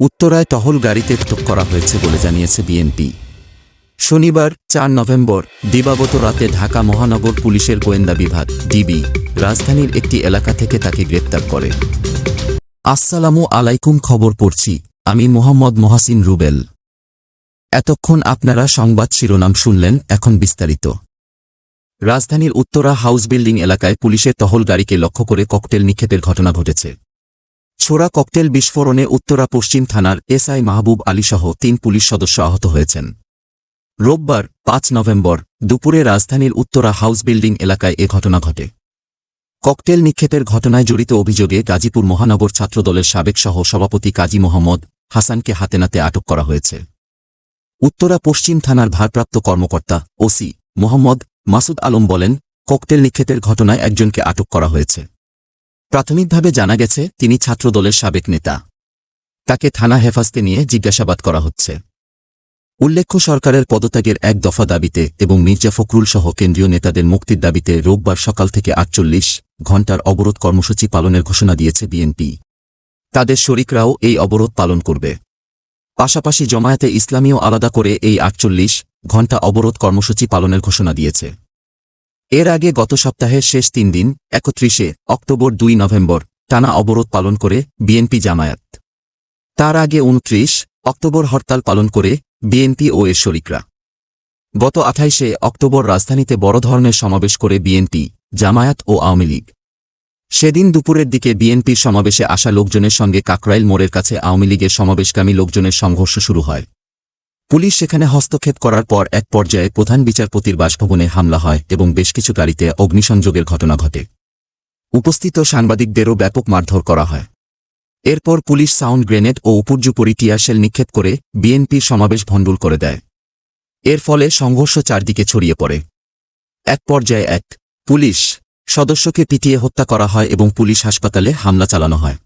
উত্তরায় টহল গাড়িতে আটক করা হয়েছে বলে জানিয়েছে বিএনপি। শনিবার, চার নভেম্বর, দিবাগত রাতে ঢাকা মহানগর পুলিশের গোয়েন্দা বিভাগ, ডিবি, রাজধানীর একটি এলাকা থেকে তাকে গ্রেপ্তার করে। আসসালামু আলাইকুম, খবর পড়ছি। আমি মোহাম্মদ মহাসিন রুবেল। এতক্ষণ আপনারা সংবাদ শিরোনাম শুনলেন, এখন বিস্তারিত। রাজধানীর উত্তরা হাউস বিল্ডিং এলাকায় পুলিশের টহল গাড়িকে লক্ষ্য করে ককটেল নিক্ষেপের ঘটনা ঘটেছে। ছোড়া ককটেল বিস্ফোরণে উত্তরা পশ্চিম থানার এসআই মাহবুব আলীসহ তিন পুলিশ সদস্য আহত হয়েছেন। রোববার, পাঁচ নভেম্বর, দুপুরে রাজধানীর উত্তরা হাউস বিল্ডিং এলাকায় এ ঘটনা ঘটে। ককটেল নিক্ষেপের ঘটনায় জড়িত অভিযোগে গাজীপুর মহানগর ছাত্রদলের সাবেক সহ সভাপতি কাজী মোহাম্মদ হাসানকে হাতেনাতে আটক করা হয়েছে। উত্তরা পশ্চিম থানার ভারপ্রাপ্ত কর্মকর্তা, ওসি, মোহাম্মদ মাসুদ আলম বলেন, ককটেল নিক্ষেপের ঘটনায় একজনকে আটক করা হয়েছে। প্রাথমিকভাবে জানা গেছে, তিনি ছাত্রদলের সাবেক নেতা। তাকে থানা হেফাজতে নিয়ে জিজ্ঞাসাবাদ করা হচ্ছে। উল্লেখ্য সরকারের পদত্যাগের এক দফা দাবিতে এবং মির্জা ফখরুল সহ কেন্দ্রীয় নেতাদের মুক্তির দাবিতে রোববার সকাল থেকে আটচল্লিশ ঘণ্টার অবরোধ কর্মসূচি পালনের ঘোষণা দিয়েছে বিএনপি। তাদের শরিকরাও এই অবরোধ পালন করবে। পাশাপাশি জমায়েতে ইসলামীও আলাদা করে এই আটচল্লিশ ঘণ্টা অবরোধ কর্মসূচি পালনের ঘোষণা দিয়েছে। এর আগে গত সপ্তাহের শেষ তিন দিন, একত্রিশে অক্টোবর দুই নভেম্বর, টানা অবরোধ পালন করে বিএনপি জামায়াত। তার আগে উনত্রিশ অক্টোবর হরতাল পালন করে বিএনপি ও এর শরিকরা। গত আঠাইশে অক্টোবর রাজধানীতে বড় ধরনের সমাবেশ করে বিএনপি, জামায়াত ও আওয়ামী লীগ। সেদিন দুপুরের দিকে বিএনপির সমাবেশে আসা লোকজনের সঙ্গে কাকরাইল মোড়ের কাছে আওয়ামী লীগের সমাবেশকামী লোকজনের সংঘর্ষ শুরু হয়। পুলিশ সেখানে হস্তক্ষেপ করার পর এক পর্যায়ে প্রধান বিচারপতির বাসভবনে হামলা হয় এবং বেশ কিছু গাড়িতে অগ্নিসংযোগের ঘটনা ঘটে। উপস্থিত সাংবাদিকদেরও ব্যাপক মারধর করা হয়। এরপর পুলিশ সাউন্ড গ্রেনেড ও উপর্যুপরি টিয়ারশেল নিক্ষেপ করে বিএনপির সমাবেশ ভণ্ডুল করে দেয়। এর ফলে সংঘর্ষ চারদিকে ছড়িয়ে পড়ে। এক পর্যায়ে এক পুলিশ সদস্যকে পিটিয়ে হত্যা করা হয় এবং পুলিশ হাসপাতালে হামলা চালানো হয়।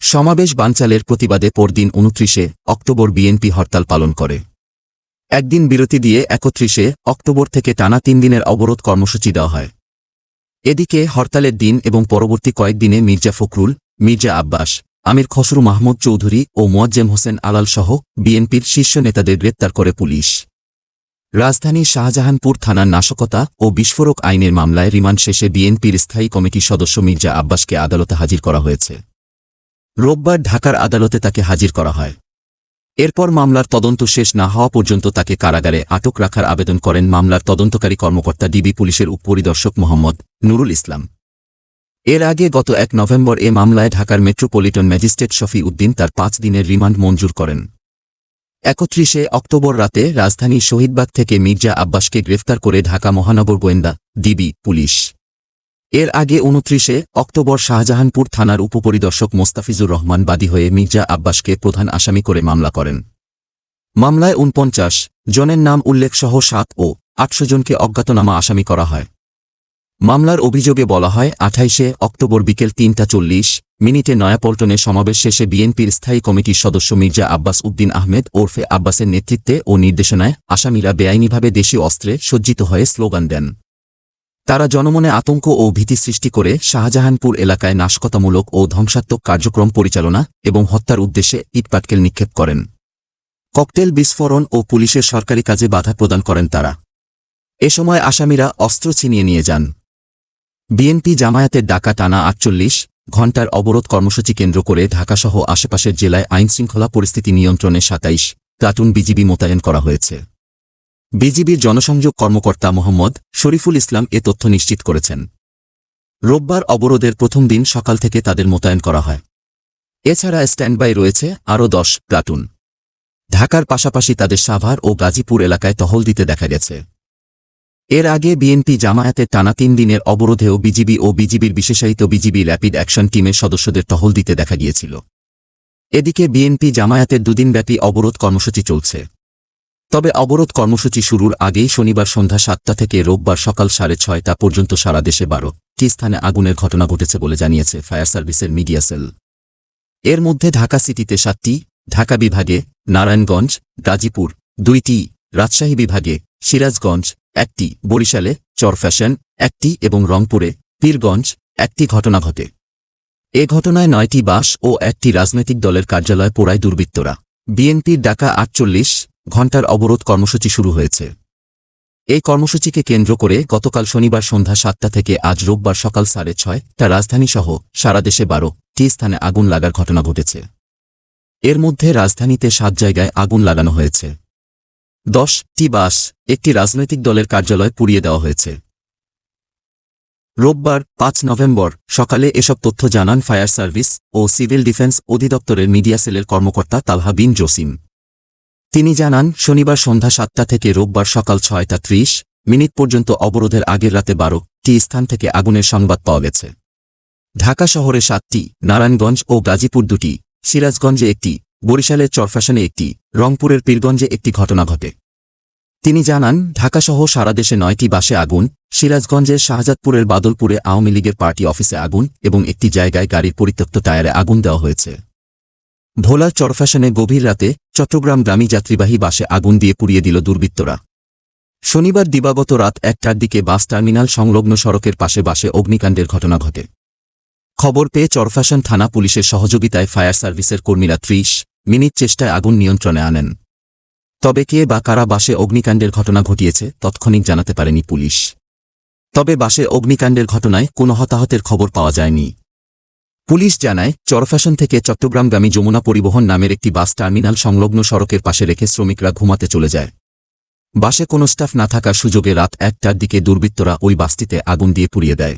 সমাবেশ বানচালের প্রতিবাদে পরদিন উনত্রিশে অক্টোবর বিএনপি হরতাল পালন করে। একদিন বিরতি দিয়ে একত্রিশে অক্টোবর থেকে টানা তিন দিনের অবরোধ কর্মসূচি দেওয়া হয়। এদিকে হরতালের দিন এবং পরবর্তী কয়েকদিনে মির্জা ফখরুল, মির্জা আব্বাস, আমির খসরু মাহমুদ চৌধুরী ও মোয়াজ্জেম হোসেন আলাল সহ বিএনপির শীর্ষ নেতাদের গ্রেপ্তার করে পুলিশ। রাজধানীর শাহজাহানপুর থানার নাশকতা ও বিস্ফোরক আইনের মামলায় রিমান্ড শেষে বিএনপির স্থায়ী কমিটির সদস্য মির্জা আব্বাসকে আদালতে হাজির করা হয়েছে। রোববার ঢাকার আদালতে তাকে হাজির করা হয়। এরপর মামলার তদন্ত শেষ না হওয়া পর্যন্ত তাকে কারাগারে আটক রাখার আবেদন করেন মামলার তদন্তকারী কর্মকর্তা ডিবি পুলিশের উপপরিদর্শক মোহাম্মদ নুরুল ইসলাম। এর আগে গত এক নভেম্বর এ মামলায় ঢাকার মেট্রোপলিটন ম্যাজিস্ট্রেট শফি উদ্দিন তার পাঁচ দিনের রিমান্ড মঞ্জুর করেন। একত্রিশে অক্টোবর রাতে রাজধানীর শহীদবাগ থেকে মির্জা আব্বাসকে গ্রেফতার করে ঢাকা মহানগর গোয়েন্দা, ডিবি, পুলিশ। এর আগে উনত্রিশে অক্টোবর শাহজাহানপুর থানার উপপরিদর্শক মোস্তাফিজুর রহমান বাদী হয়ে মির্জা আব্বাসকে প্রধান আসামি করে মামলা করেন। মামলায় উনপঞ্চাশ, জনের নাম উল্লেখসহ সাত ও আটশো জনকে অজ্ঞাতনামা আসামি করা হয়। মামলার অভিযোগে বলা হয়, আঠাইশে অক্টোবর বিকেল তিনটা চল্লিশ, মিনিটে নয়াপল্টনে সমাবেশ শেষে বিএনপির স্থায়ী কমিটির সদস্য মির্জা আব্বাস উদ্দিন আহমেদ ওরফে আব্বাসের নেতৃত্বে ও নির্দেশনায় আসামিরা বেআইনিভাবে দেশীয় অস্ত্রে সজ্জিত হয়ে স্লোগান দেন। তারা জনমনে আতঙ্ক ও ভীতি সৃষ্টি করে শাহজাহানপুর এলাকায় নাশকতামূলক ও ধ্বংসাত্মক কার্যক্রম পরিচালনা এবং হত্যার উদ্দেশ্যে ইটপাটকেল নিক্ষেপ করেন। ককটেল বিস্ফোরণ ও পুলিশের সরকারি কাজে বাধা প্রদান করেন তারা। এ সময় আসামিরা অস্ত্র ছিনিয়ে নিয়ে যান। বিএনপি জামায়াতের ডাকা টানা আটচল্লিশ ঘণ্টার অবরোধ কর্মসূচি কেন্দ্র করে ঢাকাসহ আশেপাশের জেলায় আইনশৃঙ্খলা পরিস্থিতি নিয়ন্ত্রণে সাতাইশ, প্লাটুন বিজিবি মোতায়েন করা হয়েছে। বিজিবির জনসংযোগ কর্মকর্তা মোহাম্মদ শরীফুল ইসলাম এ তথ্য নিশ্চিত করেছেন। রোববার অবরোধের প্রথম দিন সকাল থেকে তাদের মোতায়েন করা হয়। এছাড়া স্ট্যান্ডবাই রয়েছে আরও দশ প্লাটুন। ঢাকার পাশাপাশি তাদের সাভার ও গাজীপুর এলাকায় টহল দিতে দেখা গেছে। এর আগে বিএনপি জামায়াতের টানা তিন দিনের অবরোধেও বিজিবি ও বিজিবির বিশেষায়িত বিজিবি র্যাপিড অ্যাকশন টিমের সদস্যদের টহল দিতে দেখা গিয়েছিল। এদিকে বিএনপি জামায়াতের দুদিনব্যাপী অবরোধ কর্মসূচি চলছে। তবে অবরোধ কর্মসূচি শুরুর আগেই শনিবার সন্ধ্যা সাতটা থেকে রোববার সকাল সাড়ে ছয়টা পর্যন্ত সারা দেশে বারো টি স্থানে আগুনের ঘটনা ঘটেছে বলে জানিয়েছে ফায়ার সার্ভিসের মিডিয়া সেল। এর মধ্যে ঢাকা সিটিতে সাতটি, ঢাকা বিভাগে নারায়ণগঞ্জ, গাজীপুর দুইটি, রাজশাহী বিভাগে সিরাজগঞ্জ একটি, বরিশালে চরফ্যাশন একটি এবং রংপুরে পীরগঞ্জ একটি ঘটনা ঘটে। এ ঘটনায় নয়টি বাস ও একটি রাজনৈতিক দলের কার্যালয় পোড়ায় দুর্বৃত্তরা। বিএনপির ডাকা আটচল্লিশ ঘণ্টার অবরোধ কর্মসূচি শুরু হয়েছে। এই কর্মসূচিকে কেন্দ্র করে গতকাল শনিবার সন্ধ্যা সাতটা থেকে আজ রোববার সকাল সাড়ে ছয় তা রাজধানীসহ সারা দেশে বারো টি স্থানে আগুন লাগার ঘটনা ঘটেছে। এর মধ্যে রাজধানীতে সাত জায়গায় আগুন লাগানো হয়েছে। দশ টি বাস একটি রাজনৈতিক দলের কার্যালয় পুড়িয়ে দেওয়া হয়েছে। রোববার পাঁচ নভেম্বর সকালে এসব তথ্য জানান ফায়ার সার্ভিস ও সিভিল ডিফেন্স অধিদপ্তরের মিডিয়া সেলের কর্মকর্তা তালহা বিন জসিম। তিনি জানান, শনিবার সন্ধ্যা সাতটা থেকে রোববার সকাল ছয়টা ত্রিশ মিনিট পর্যন্ত অবরোধের আগের রাতে বারো টি স্থান থেকে আগুনের সংবাদ পাওয়া গেছে। ঢাকা শহরে সাতটি, নারায়ণগঞ্জ ও গাজীপুর দুটি, সিরাজগঞ্জে একটি, বরিশালের চরফ্যাশনে একটি, রংপুরের পীরগঞ্জে একটি ঘটনা ঘটে। তিনি জানান ঢাকাসহ সারা দেশে নয়টি বাসে আগুন, সিরাজগঞ্জের শাহজাদপুরের বাদলপুরে আওয়ামী লীগের পার্টি অফিসে আগুন এবং একটি জায়গায় গাড়ির পরিত্যক্ত টায়ারে আগুন দেওয়া হয়েছে। ভোলার চরফ্যাশনে গভীর রাতে চট্টগ্রাম গ্রামী যাত্রীবাহী বাসে আগুন দিয়ে পুড়িয়ে দিল দুর্বৃত্তরা। শনিবার দিবাগত রাত একটার দিকে বাস টার্মিনাল সংলগ্ন সড়কের পাশে বাসে অগ্নিকাণ্ডের ঘটনা ঘটে। খবর পেয়ে চরফ্যাশন থানা পুলিশের সহযোগিতায় ফায়ার সার্ভিসের কর্মীরা ত্রিশ মিনিট চেষ্টায় আগুন নিয়ন্ত্রণে আনেন। তবে কে বা কারা বাসে অগ্নিকাণ্ডের ঘটনা ঘটিয়েছে তৎক্ষণিক জানাতে পারেনি পুলিশ। তবে বাসে অগ্নিকাণ্ডের ঘটনায় কোনো হতাহতের খবর পাওয়া যায়নি। পুলিশ জানায়, চরফ্যাশন থেকে চট্টগ্রামগামী যমুনা পরিবহন নামের একটি বাস টার্মিনাল সংলগ্ন সড়কের পাশে রেখে শ্রমিকরা ঘুমাতে চলে যায়। বাসে কোনো স্টাফ না থাকার সুযোগে রাত একটার দিকে দুর্বৃত্তরা ওই বাসটিতে আগুন দিয়ে পুড়িয়ে দেয়।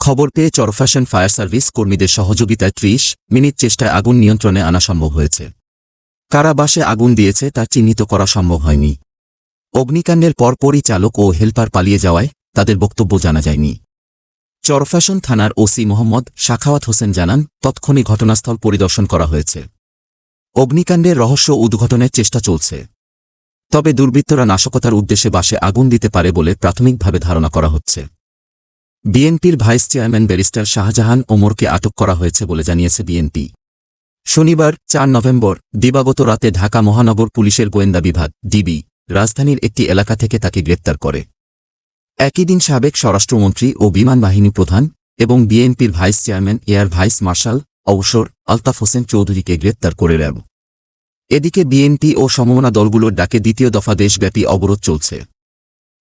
খবর পেয়ে চরফ্যাশন ফায়ার সার্ভিস কর্মীদের সহযোগিতায় ত্রিশ মিনিট চেষ্টায় আগুন নিয়ন্ত্রণে আনা সম্ভব হয়েছে। কারা বাসে আগুন দিয়েছে তা চিহ্নিত করা সম্ভব হয়নি। অগ্নিকাণ্ডের পরপরই চালক ও হেলপার পালিয়ে যাওয়ায় তাদের বক্তব্য জানা যায়নি। চরফ্যাশন থানার ওসি মোহাম্মদ শাখাওয়াত হোসেন জানান তৎক্ষণই ঘটনাস্থল পরিদর্শন করা হয়েছে। অগ্নিকাণ্ডের রহস্য উদ্ঘাটনের চেষ্টা চলছে। তবে দুর্বৃত্তরা নাশকতার উদ্দেশ্যে বাসে আগুন দিতে পারে বলে প্রাথমিকভাবে ধারণা করা হচ্ছে। বিএনপির ভাইস চেয়ারম্যান ব্যারিস্টার শাহজাহান ওমরকে আটক করা হয়েছে বলে জানিয়েছে বিএনপি। শনিবার, চার নভেম্বর, দিবাগত রাতে ঢাকা মহানগর পুলিশের গোয়েন্দা বিভাগ, ডিবি, রাজধানীর একটি এলাকা থেকে তাকে গ্রেপ্তার করে। একই দিন সাবেক স্বরাষ্ট্রমন্ত্রী ও বিমান বাহিনী প্রধান এবং বিএনপির vice chairman, air vice marshal অবসর আলতাফ হোসেন চৌধুরীকে গ্রেপ্তার করে র্যাব। এদিকে বিএনপি ও সমমনা দলগুলোর ডাকে দ্বিতীয় দফা দেশব্যাপী অবরোধ চলছে।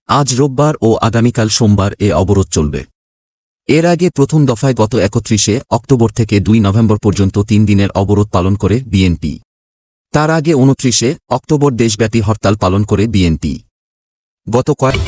আজ রোববার ও আগামীকাল সোমবার এ অবরোধ চলবে। এর আগে প্রথম দফায় গত একত্রিশে অক্টোবর থেকে দুই নভেম্বর পর্যন্ত তিন দিনের অবরোধ পালন করে বিএনপি। তার আগে উনত্রিশে অক্টোবর দেশব্যাপী হরতাল পালন করে বিএনপি। গত কয়েক